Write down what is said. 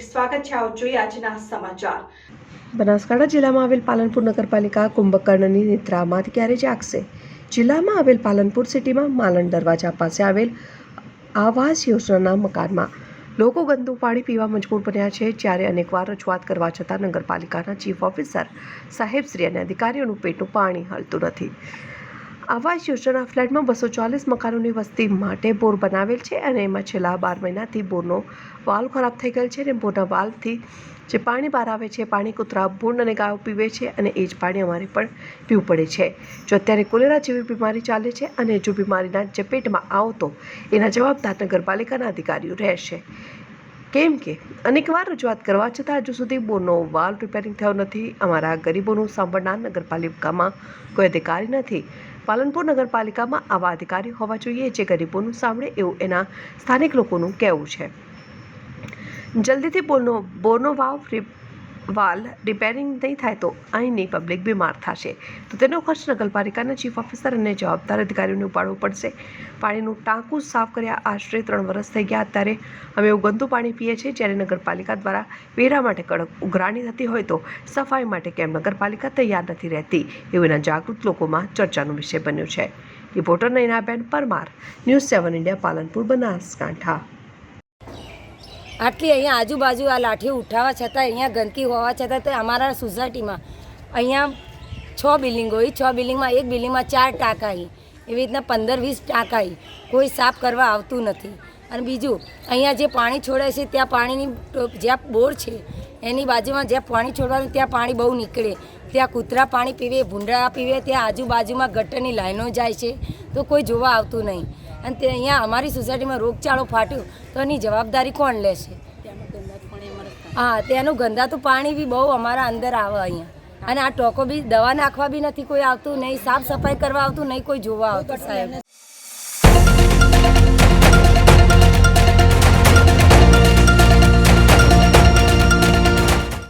સ્વાગત છે. આવો આજના સમાચાર. બનાસકાંઠા જિલ્લામાં આવેલ પાલનપુર નગરપાલિકા કુંભકર્ણની નિદ્રામાં ક્યારે જાગશે? જિલ્લામાં આવેલ પાલનપુર સિટીમાં માલણ દરવાજા પાસે આવેલ આવાસ યોજનાના મકાનમાં લોકો ગંદુ પાણી પીવા મજબૂર બન્યા છે. જ્યારે અનેકવાર રજૂઆત કરવા છતાં નગરપાલિકાના ચીફ ઓફિસર સાહેબશ્રી અને અધિકારીઓનું પેટનું પાણી હલતું નથી. આવાસ યોજના ફ્લેટમાં બસો ચાલીસ મકાનોની વસ્તી માટે બોર બનાવેલ છે અને એમાં છેલ્લા બાર મહિનાથી બોરનો વાલ્વ ખરાબ થઈ ગયેલ છે અને બોરના વાલ્વથી જે પાણી બહાર આવે છે, પાણી કૂતરા ભૂંડ અને ગાયો પીવે છે અને એ જ પાણી અમારે પણ પીવું પડે છે. જો અત્યારે કોલેરા જેવી બીમારી ચાલે છે અને જો બીમારીના ચપેટમાં આવો તો એના જવાબદાર નગરપાલિકાના અધિકારીઓ રહેશે. કેમ કે અનેકવાર રજૂઆત કરવા છતાં હજુ સુધી બોરનો વાલ રિપેરિંગ થયો નથી. અમારા ગરીબોનું સાંભળનાર નગરપાલિકામાં કોઈ અધિકારી નથી. પાલનપુર નગરપાલિકામાં આવા અધિકારી હોવા જોઈએ જે ગરીબોનું સાંભળે એવું એના સ્થાનિક લોકોનું કહેવું છે. જલ્દીથી બોરનો બોરનો વાવ વાલ રિપેરિંગ નહીં થાય તો અહીંની પબ્લિક બીમાર થશે. તો તેનો ખર્ચ નગરપાલિકાના ચીફ ઓફિસર અને જવાબદાર અધિકારીઓને ઉપાડવો પડશે. પાણીનું ટાંકું સાફ કર્યા આશરે ત્રણ વર્ષ થઈ ગયા અત્યારે. અમે એવું ગંદુ પાણી પીએ છીએ જ્યારે નગરપાલિકા દ્વારા વેરા માટે કડક ઉઘરાણી થતી હોય તો સફાઈ માટે કેમ નગરપાલિકા તૈયાર નથી રહેતી એવું એના જાગૃત લોકોમાં ચર્ચાનો વિષય બન્યો છે. Reporter Nainaben Parmar, news seven India Palanpur Banaskantha. આટલી અહીંયા આજુબાજુ આ લાઠી ઉઠાવવા છતાં, અહીંયા ગંદકી હોવા છતાં તે અમારા સોસાયટીમાં અહીંયા છ બિલ્ડિંગો હોય. છ બિલ્ડિંગમાં એક બિલ્ડિંગમાં ચાર ટાંકા આવી એવી રીતના પંદર વીસ ટાંકા આવી કોઈ સાફ કરવા આવતું નથી. અને બીજું, અહીંયા જે પાણી છોડે છે, ત્યાં પાણીની જ્યાં બોર છે, એની બાજુમાં જ્યાં પાણી છોડવાનું, ત્યાં પાણી બહુ નીકળે. ત્યાં કૂતરા પાણી પીવે, ભૂંડા પીવે, ત્યાં આજુબાજુમાં ગટરની લાઈનો જાય છે. તો કોઈ જોવા આવતું નહીં. અને તે અહીંયા અમારી સોસાયટીમાં રોગચાળો ફાટ્યો તો એની જવાબદારી કોણ લેશે? હા તેનું ગંદાતું પાણી બી બહુ અમારા અંદર આવે અહીંયા. અને આ ટોકો બી દવા નાખવા બી નથી કોઈ આવતું નહીં સાફ સફાઈ કરવા આવતું નહીં કોઈ જોવા આવતું સાહેબ.